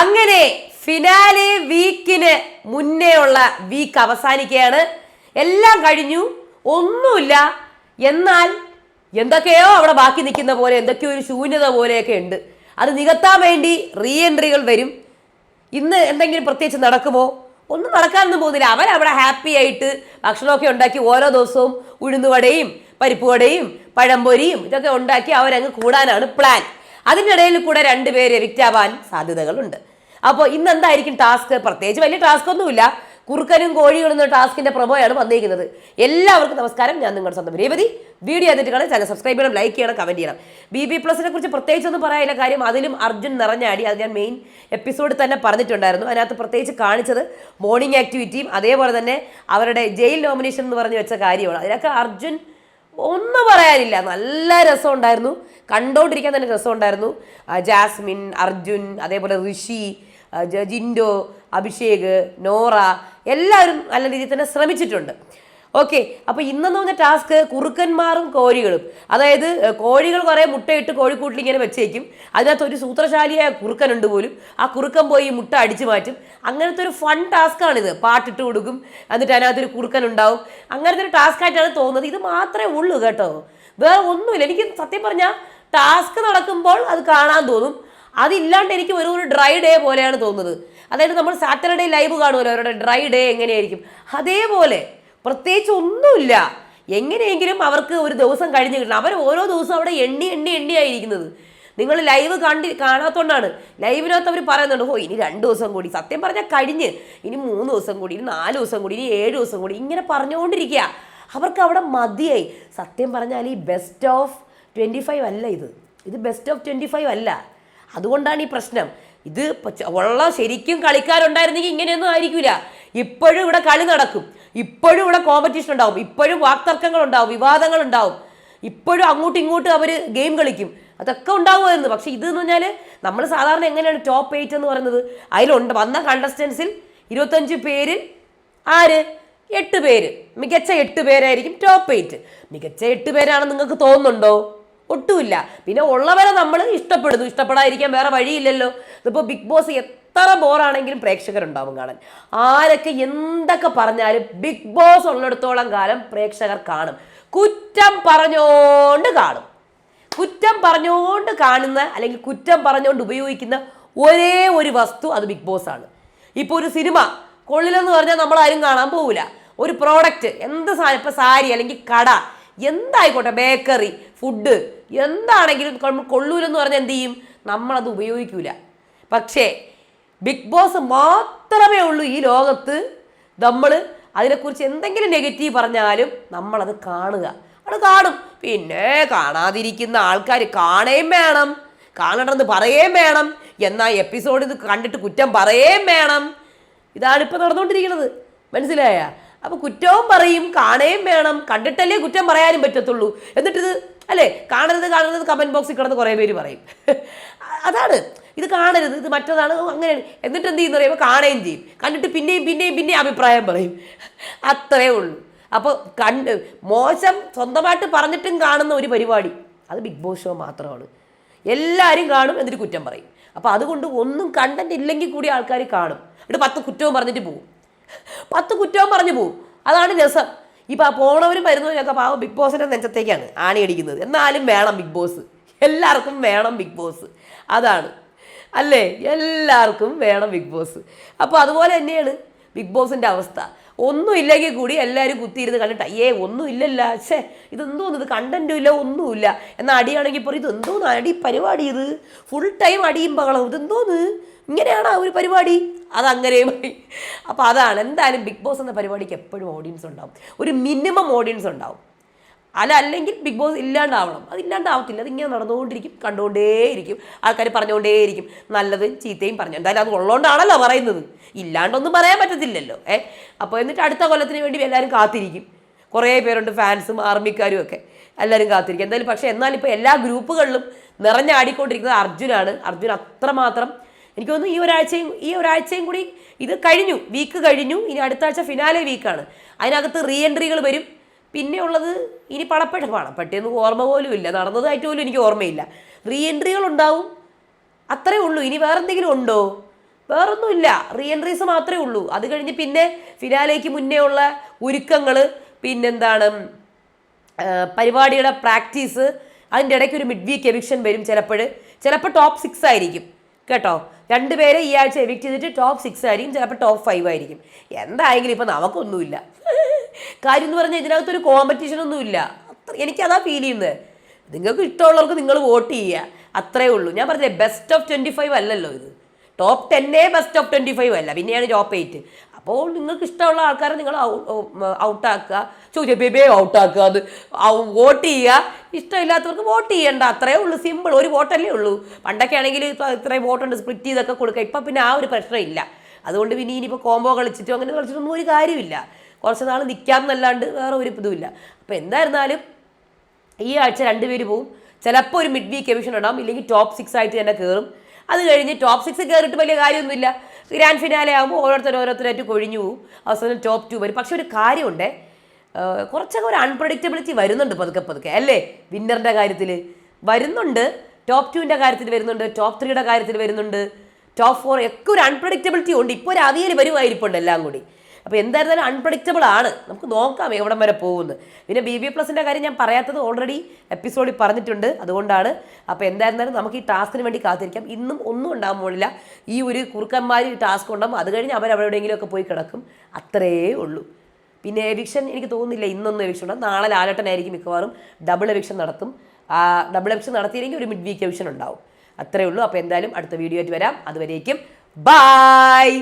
അങ്ങനെ ഫിനാലെ വീക്കിന് മുന്നേ ഉള്ള വീക്ക് അവസാനിക്കുകയാണ്. എല്ലാം കഴിഞ്ഞു. ഒന്നുമില്ല. എന്നാൽ എന്തൊക്കെയോ അവിടെ ബാക്കി നിൽക്കുന്ന പോലെ എന്തൊക്കെയോ ഒരു ശൂന്യത പോലെയൊക്കെ ഉണ്ട്. അത് നികത്താൻ വേണ്ടി റീ എൻട്രികൾ വരും. ഇന്ന് എന്തെങ്കിലും പ്രത്യേകിച്ച് നടക്കുമോ? ഒന്നും നടക്കാനൊന്നും പോകുന്നില്ല. അവരവിടെ ഹാപ്പി ആയിട്ട് ഭക്ഷണമൊക്കെ ഉണ്ടാക്കി ഓരോ ദിവസവും ഉഴുന്നുവടയും പരിപ്പുവടയും പഴംപൊരിയും ഇതൊക്കെ ഉണ്ടാക്കി അവരങ്ങ് കൂടാനാണ് പ്ലാൻ അതിനിടയിൽ കൂടെ രണ്ടുപേര് എവിക്റ്റ് ആവാൻ സാധ്യതകളുണ്ട്. അപ്പോൾ ഇന്ന് എന്തായിരിക്കും ടാസ്ക് പ്രത്യേകിച്ച് വലിയ ടാസ്ക് ഒന്നുമില്ല. കുറുക്കനും കോഴികളും എന്ന ടാസ്കിന്റെ പ്രമോയാണ് വന്നിരിക്കുന്നത്. എല്ലാവർക്കും നമസ്കാരം. ഞാൻ നിങ്ങളുടെ സ്വന്തം രേവതി. വീഡിയോ എന്നിട്ട് കാണാൻ ചാനൽ സബ്സ്ക്രൈബ് ചെയ്യണം ലൈക്ക് ചെയ്യണം കമന്റ് ചെയ്യണം. ബി ബി പ്ലസിനെ കുറിച്ച് പ്രത്യേകിച്ച് ഒന്നും പറയാനില്ല. കാര്യം അതിലും അർജുൻ നിറഞ്ഞാടി. അത് ഞാൻ മെയിൻ എപ്പിസോഡ് തന്നെ പറഞ്ഞിട്ടുണ്ടായിരുന്നു. അതിനകത്ത് പ്രത്യേകിച്ച് കാണിച്ചത് മോർണിംഗ് ആക്ടിവിറ്റിയും അതേപോലെ തന്നെ അവരുടെ ജയിൽ നോമിനേഷൻ എന്ന് പറഞ്ഞു വെച്ച കാര്യമാണ്. അതിനൊക്കെ അർജുൻ ഒന്നും പറയാനില്ല. നല്ല രസം ഉണ്ടായിരുന്നു കണ്ടോണ്ടിരിക്കാൻ തന്നെ രസം ഉണ്ടായിരുന്നു ജാസ്മിൻ അർജുൻ അതേപോലെ ഋഷി ജിൻഡോ അഭിഷേക് നോറ എല്ലാവരും നല്ല രീതിയിൽ തന്നെ ശ്രമിച്ചിട്ടുണ്ട്. ഓക്കെ അപ്പോൾ ഇന്നെന്ന് പറഞ്ഞ ടാസ്ക് കുറുക്കന്മാരും കോഴികളും. അതായത് കോഴികൾ കുറേ മുട്ടയിട്ട് കോഴിക്കൂട്ടിൽ ഇങ്ങനെ വെച്ചേക്കും. അതിനകത്ത് ഒരു സൂത്രശാലിയായ കുറുക്കനുണ്ട് പോലും. ആ കുറുക്കൻ പോയി മുട്ട അടിച്ചു മാറ്റും. അങ്ങനത്തെ ഒരു ഫൺ ടാസ്ക്കാണിത് പാട്ടിട്ട് കൊടുക്കും. എന്നിട്ട് അതിനകത്തൊരു കുറുക്കൻ ഉണ്ടാവും അങ്ങനത്തെ ഒരു ടാസ്ക് ആയിട്ടാണ് തോന്നുന്നത്. ഇത് മാത്രമേ ഉള്ളൂ കേട്ടോ. വേറെ ഒന്നുമില്ല. എനിക്ക് സത്യം പറഞ്ഞാൽ ടാസ്ക് നടക്കുമ്പോൾ അത് കാണാൻ തോന്നും. അതില്ലാണ്ട് എനിക്ക് ഒരു ഒരു ഡ്രൈ ഡേ പോലെയാണ് തോന്നുന്നത്. അതായത് നമ്മൾ സാറ്റർഡേ ലൈവ് കാണുമല്ലോ. അവരുടെ ഡ്രൈ ഡേ എങ്ങനെയായിരിക്കും? അതേപോലെ പ്രത്യേകിച്ച് ഒന്നുമില്ല. എങ്ങനെയെങ്കിലും അവർക്ക് ഒരു ദിവസം കഴിഞ്ഞ് കിട്ടണം. അവർ ഓരോ ദിവസവും അവിടെ എണ്ണി എണ്ണി എണ്ണിയായിരിക്കുന്നത് നിങ്ങൾ ലൈവ് കണ്ടി കാണാത്തോണ്ടാണ്. ലൈവിനകത്ത് അവർ പറയുന്നുണ്ട് ഓ ഇനി രണ്ട് ദിവസം കൂടി. സത്യം പറഞ്ഞാൽ കഴിഞ്ഞ്. ഇനി മൂന്ന് ദിവസം കൂടി ഇനി നാല് ദിവസം കൂടി ഇനി ഏഴ് ദിവസം കൂടി ഇങ്ങനെ പറഞ്ഞുകൊണ്ടിരിക്കുക അവർക്ക് അവിടെ മതിയായി. സത്യം പറഞ്ഞാൽ ഈ ബെസ്റ്റ് ഓഫ് ട്വന്റി ഫൈവ് അല്ല ഇത്. ഇത് ബെസ്റ്റ് ഓഫ് ട്വന്റി ഫൈവ് അല്ല. അതുകൊണ്ടാണ് ഈ പ്രശ്നം. ഇത് ഉള്ള ശരിക്കും കളിക്കാരുണ്ടായിരുന്നെങ്കിൽ ഇങ്ങനെയൊന്നും ആയിരിക്കില്ല ഇപ്പോഴും ഇവിടെ കളി നടക്കും. ഇപ്പോഴും ഇവിടെ കോമ്പറ്റീഷൻ ഉണ്ടാവും. ഇപ്പോഴും വാക്തർക്കങ്ങൾ ഉണ്ടാവും വിവാദങ്ങൾ ഉണ്ടാവും ഇപ്പോഴും അങ്ങോട്ടും ഇങ്ങോട്ടും അവർ ഗെയിം കളിക്കും. അതൊക്കെ ഉണ്ടാവുമായിരുന്നു. പക്ഷെ ഇത് എന്ന് പറഞ്ഞാൽ നമ്മൾ സാധാരണ എങ്ങനെയാണ് ടോപ്പ് എയ്റ്റ് എന്ന് പറയുന്നത്? അതിലുണ്ട്. വന്ന കണ്ടസ്റ്റൻസിൽ ഇരുപത്തഞ്ച് പേര് ആര്? എട്ട് പേര്. മികച്ച എട്ട് പേരായിരിക്കും ടോപ്പ് എയ്റ്റ് മികച്ച എട്ട് പേരാണെന്ന് നിങ്ങൾക്ക് തോന്നുന്നുണ്ടോ? ഒട്ടുമില്ല. പിന്നെ ഉള്ളവരെ നമ്മൾ ഇഷ്ടപ്പെടുന്നു. ഇഷ്ടപ്പെടാതിരിക്കാൻ വേറെ വഴിയില്ലല്ലോ. ഇതിപ്പോൾ ബിഗ് ബോസ് എത്ര ബോറാണെങ്കിലും പ്രേക്ഷകരുണ്ടാവും കാണാൻ. ആരൊക്കെ എന്തൊക്കെ പറഞ്ഞാലും ബിഗ് ബോസ് ഉള്ളിടത്തോളം കാലം പ്രേക്ഷകർ കാണും. കുറ്റം പറഞ്ഞോണ്ട് കാണും. കുറ്റം പറഞ്ഞുകൊണ്ട് കാണുന്ന അല്ലെങ്കിൽ കുറ്റം പറഞ്ഞുകൊണ്ട് ഉപയോഗിക്കുന്ന ഒരേ ഒരു വസ്തു അത് ബിഗ് ബോസ് ആണ് ഇപ്പോൾ ഒരു സിനിമ കൊള്ളിലെന്ന് പറഞ്ഞാൽ നമ്മൾ ആരും കാണാൻ പോവില്ല. ഒരു പ്രോഡക്റ്റ് എന്ത് സാധനം ഇപ്പോൾ സാരി അല്ലെങ്കിൽ കട എന്തായിക്കോട്ടെ ബേക്കറി ഫുഡ് എന്താണെങ്കിലും കൊള്ളൂരെന്ന് പറഞ്ഞാൽ എന്ത് ചെയ്യും? നമ്മളത് ഉപയോഗിക്കില്ല പക്ഷേ ബിഗ് ബോസ് മാത്രമേ ഉള്ളൂ ഈ ലോകത്ത്. നമ്മൾ അതിനെക്കുറിച്ച് എന്തെങ്കിലും നെഗറ്റീവ് പറഞ്ഞാലും നമ്മളത് കാണുക. അത് കാണും. പിന്നെ കാണാതിരിക്കുന്ന ആൾക്കാർ കാണുകയും വേണം. കാണണമെന്ന് പറയുകയും വേണം. എന്നാൽ എപ്പിസോഡ് ഇത് കണ്ടിട്ട് കുറ്റം പറയുകയും വേണം. ഇതാണ് ഇപ്പോൾ നടന്നുകൊണ്ടിരിക്കുന്നത്. മനസ്സിലായ? അപ്പോൾ കുറ്റവും പറയും കാണുകയും വേണം. കണ്ടിട്ടല്ലേ കുറ്റം പറയാനും പറ്റത്തുള്ളൂ. എന്നിട്ടിത് അല്ലേ? കാണരുത് കാണരുത് കമന്റ് ബോക്സിൽ കിടന്ന് കുറേ പേര് പറയും. അതാണ്. ഇത് കാണരുത് ഇത് മറ്റതാണ് അങ്ങനെ അങ്ങനെയാണ്. എന്നിട്ട് എന്ത് ചെയ്യുന്ന പറയുമ്പോൾ കാണുകയും ചെയ്യും. കണ്ടിട്ട് പിന്നെയും പിന്നെയും പിന്നെയും അഭിപ്രായം പറയും. അത്രേ ഉള്ളൂ. അപ്പോൾ കണ്ട് മോശം സ്വന്തമായിട്ട് പറഞ്ഞിട്ടും കാണുന്ന ഒരു പരിപാടി അത് ബിഗ് ബോസ് ഷോ മാത്രമാണ്. എല്ലാവരും കാണും എന്നിട്ട് കുറ്റം പറയും. അപ്പോൾ അതുകൊണ്ട് ഒന്നും കണ്ടന്റ് ഇല്ലെങ്കിൽ കൂടി ആൾക്കാർ കാണും. എന്നിട്ട് പത്ത് കുറ്റവും പറഞ്ഞിട്ട് പോകും പത്ത് കുറ്റവും പറഞ്ഞു പോകും അതാണ് രസം. ഇപ്പം പോണവരും വരുന്നവരൊക്കെ പാവം ബിഗ് ബോസിന്റെ നെഞ്ചത്തേക്കാണ് ആണി അടിക്കുന്നത് എന്നാലും വേണം ബിഗ് ബോസ്. എല്ലാവർക്കും വേണം ബിഗ് ബോസ്. അതാണ്. അല്ലേ? എല്ലാവർക്കും വേണം ബിഗ് ബോസ്. അപ്പോൾ അതുപോലെ തന്നെയാണ് ബിഗ് ബോസിന്റെ അവസ്ഥ. ഒന്നും ഇല്ലെങ്കിൽ കൂടി എല്ലാവരും കുത്തിയിരുന്ന് കണ്ടിട്ട് അയ്യേ ഒന്നും ഇല്ലല്ല. ഛേ ഇതെന്തോന്ന്? ഇത് കണ്ടന്റും ഇല്ല ഒന്നുമില്ല. എന്നാൽ അടിയാണെങ്കിൽ പറയും ഇതെന്തോ അടി പരിപാടി ഇത്? ഫുൾ ടൈം അടിയും ബഹളവും. ഇതെന്തോന്ന്? ഇങ്ങനെയാണ് ആ ഒരു പരിപാടി? അതങ്ങനെയുമായി അപ്പോൾ അതാണ്. എന്തായാലും ബിഗ് ബോസ് എന്ന പരിപാടിക്ക് എപ്പോഴും ഓഡിയൻസ് ഉണ്ടാവും. ഒരു മിനിമം ഓഡിയൻസ് ഉണ്ടാവും. അല്ല അല്ലെങ്കിൽ ബിഗ് ബോസ് ഇല്ലാണ്ടാവണം. അത് ഇല്ലാണ്ടാവത്തില്ല. അതിങ്ങനെ നടന്നുകൊണ്ടിരിക്കും കണ്ടുകൊണ്ടേയിരിക്കും. ആൾക്കാർ പറഞ്ഞുകൊണ്ടേയിരിക്കും. നല്ലത് ചീത്തയും പറഞ്ഞു. എന്തായാലും അത് ഉള്ളതുകൊണ്ടാണല്ലോ പറയുന്നത്. ഇല്ലാണ്ടൊന്നും പറയാൻ പറ്റത്തില്ലല്ലോ. ഏ? അപ്പോൾ എന്നിട്ട് അടുത്ത കൊല്ലത്തിന് വേണ്ടി എല്ലാവരും കാത്തിരിക്കും. കുറേ പേരുണ്ട് ഫാൻസും ആർമിക്കാരും ഒക്കെ. എല്ലാവരും കാത്തിരിക്കും. എന്തായാലും പക്ഷേ എന്നാൽ ഇപ്പോൾ എല്ലാ ഗ്രൂപ്പുകളിലും നിറഞ്ഞാടിക്കൊണ്ടിരിക്കുന്നത് അർജുനാണ്. അർജുൻ അത്രമാത്രം എനിക്ക് തോന്നുന്നു ഈ ഒരാഴ്ചയും ഈ ഒരാഴ്ചയും കൂടി ഇത് കഴിഞ്ഞു. വീക്ക് കഴിഞ്ഞു. ഇനി അടുത്ത ആഴ്ച ഫിനാലെ വീക്കാണ് അതിനകത്ത് റീ എൻട്രികൾ വരും. പിന്നെ ഉള്ളത് ഇനി പണപ്പെട്ട് പണപ്പെട്ടിയൊന്നും ഓർമ്മ പോലും ഇല്ല. നടന്നതായിട്ട് പോലും എനിക്ക് ഓർമ്മയില്ല. റീ എൻട്രികൾ ഉണ്ടാവും. അത്രേ ഉള്ളൂ. ഇനി വേറെന്തെങ്കിലും ഉണ്ടോ? വേറൊന്നുമില്ല. റീ എൻട്രീസ് മാത്രമേ ഉള്ളൂ. അത് കഴിഞ്ഞ് പിന്നെ ഫിനാലേക്ക് മുന്നേ ഉള്ള ഒരുക്കങ്ങൾ പിന്നെന്താണ് പരിപാടിയുടെ പ്രാക്ടീസ് അതിന്റെ ഇടയ്ക്ക് ഒരു മിഡ് വീക്ക് എവിക്ഷൻ വരും ചിലപ്പോൾ. ചിലപ്പോൾ ടോപ്പ് സിക്സ് ആയിരിക്കും. കേട്ടോ? രണ്ടുപേരെ ഈ ആഴ്ച എവിക്റ്റ് ചെയ്തിട്ട് ടോപ്പ് സിക്സ് ആയിരിക്കും. ചിലപ്പോൾ ടോപ്പ് ഫൈവ് ആയിരിക്കും. എന്തായെങ്കിലും ഇപ്പം നമുക്കൊന്നുമില്ല. കാര്യം എന്ന് പറഞ്ഞാൽ ഇതിനകത്തൊരു കോമ്പറ്റീഷൻ ഒന്നുമില്ല അത്ര എനിക്കതാ ഫീൽ ചെയ്യുന്നത് നിങ്ങൾക്ക് ഇഷ്ടമുള്ളവർക്ക് നിങ്ങൾ വോട്ട് ചെയ്യുക. അത്രേ ഉള്ളൂ. ഞാൻ പറഞ്ഞില്ലേ ബെസ്റ്റ് ഓഫ് ട്വന്റി ഫൈവ് അല്ലല്ലോ ഇത്. ടോപ്പ് ടെന്നേ ബെസ്റ്റ് ഓഫ് ട്വന്റി ഫൈവ് അല്ല. പിന്നെയാണ് ടോപ്പ് എയ്റ്റ് അപ്പോൾ നിങ്ങൾക്ക് ഇഷ്ടമുള്ള ആൾക്കാരെ നിങ്ങൾ ഔട്ടാക്കുക. ചോദിച്ചാൽ ബേബേ ഔട്ടാക്കുക. അത് വോട്ട് ചെയ്യുക. ഇഷ്ടമില്ലാത്തവർക്ക് വോട്ട് ചെയ്യണ്ട. അത്രേ ഉള്ളൂ സിമ്പിൾ ഒരു വോട്ടല്ലേ ഉള്ളൂ. പണ്ടൊക്കെ ആണെങ്കിൽ ഇത്രയും വോട്ടുണ്ട് സ്പ്ലിറ്റ് ചെയ്തൊക്കെ കൊടുക്കുക. ഇപ്പം പിന്നെ ആ ഒരു പ്രശ്നമില്ല അതുകൊണ്ട് പിന്നെ ഇനിയിപ്പോൾ കോംബോ കളിച്ചിട്ടോ അങ്ങനെ കളിച്ചിട്ടൊന്നും ഒരു കാര്യമില്ല. കുറച്ച് നാൾ നിൽക്കാമെന്നല്ലാണ്ട് വേറെ ഒരു ഇതുമില്ല. അപ്പോൾ എന്തായിരുന്നാലും ഈ ആഴ്ച രണ്ടുപേര് പോവും. ചിലപ്പോൾ ഒരു മിഡ് വീക്ക് എവിഷൻ ഇടാം ഇല്ലെങ്കിൽ ടോപ്പ് സിക്സ് ആയിട്ട് തന്നെ കയറും അത് കഴിഞ്ഞ് ടോപ്പ് സിക്സ് കയറിയിട്ട് വലിയ കാര്യമൊന്നുമില്ല. ഗ്രാൻഡ് ഫിനാലെ ആകുമ്പോൾ ഓരോരുത്തർ ഓരോരുത്തരായിട്ട് കൊഴിഞ്ഞു പോകും അവസാനം ടോപ്പ് ടു വരും. പക്ഷെ ഒരു കാര്യമുണ്ട്. കുറച്ചൊക്കെ ഒരു അൺപ്രഡിക്റ്റബിലിറ്റി വരുന്നുണ്ട് പതുക്കെ പതുക്കെ. അല്ലേ? വിന്നറിന്റെ കാര്യത്തിൽ വരുന്നുണ്ട്. ടോപ്പ് ടുവിന്റെ കാര്യത്തിൽ വരുന്നുണ്ട്. ടോപ്പ് ത്രീയുടെ കാര്യത്തിൽ വരുന്നുണ്ട്. ടോപ്പ് ഫോർ ഒക്കെ ഒരു അൺപ്രഡിക്റ്റബിലിറ്റി ഉണ്ട്. ഇപ്പോൾ ഒരു അവിയൽ വരുമായിരിപ്പുണ്ട് എല്ലാം കൂടി. അപ്പോൾ എന്തായിരുന്നാലും അൺപ്രഡിക്റ്റബിൾ ആണ്. നമുക്ക് നോക്കാം എവിടം വരെ പോകുന്നത് പിന്നെ ബി ബി പ്ലസിന്റെ കാര്യം ഞാൻ പറയാത്തത് ഓൾറെഡി എപ്പിസോഡിൽ പറഞ്ഞിട്ടുണ്ട്. അതുകൊണ്ടാണ്. അപ്പോൾ എന്തായിരുന്നാലും നമുക്ക് ഈ ടാസ്കിന് വേണ്ടി കാത്തിരിക്കാം. ഇന്നും ഒന്നും ഉണ്ടാകാൻ പോകില്ല ഈ ഒരു കുറുക്കന്മാർ ടാസ്ക് ഉണ്ടാകും അത് കഴിഞ്ഞ് ഒക്കെ പോയി കിടക്കും. അത്രേ ഉള്ളൂ. പിന്നെ എവിക്ഷൻ എനിക്ക് തോന്നുന്നില്ല ഇന്നൊന്നും എവിക്ഷൻ ഉണ്ടാകും നാളെ ലാലട്ടനായിരിക്കും മിക്കവാറും ഡബിൾ എവിക്ഷൻ നടത്തും. ഡബിൾ എവിക്ഷൻ നടത്തിയില്ലെങ്കിൽ ഒരു മിഡ് വീക്ക് എവിക്ഷൻ ഉണ്ടാവും. അത്രയേ ഉള്ളൂ. അപ്പോൾ എന്തായാലും അടുത്ത വീഡിയോ ആയിട്ട് വരാം. അതുവരേക്കും ബായ്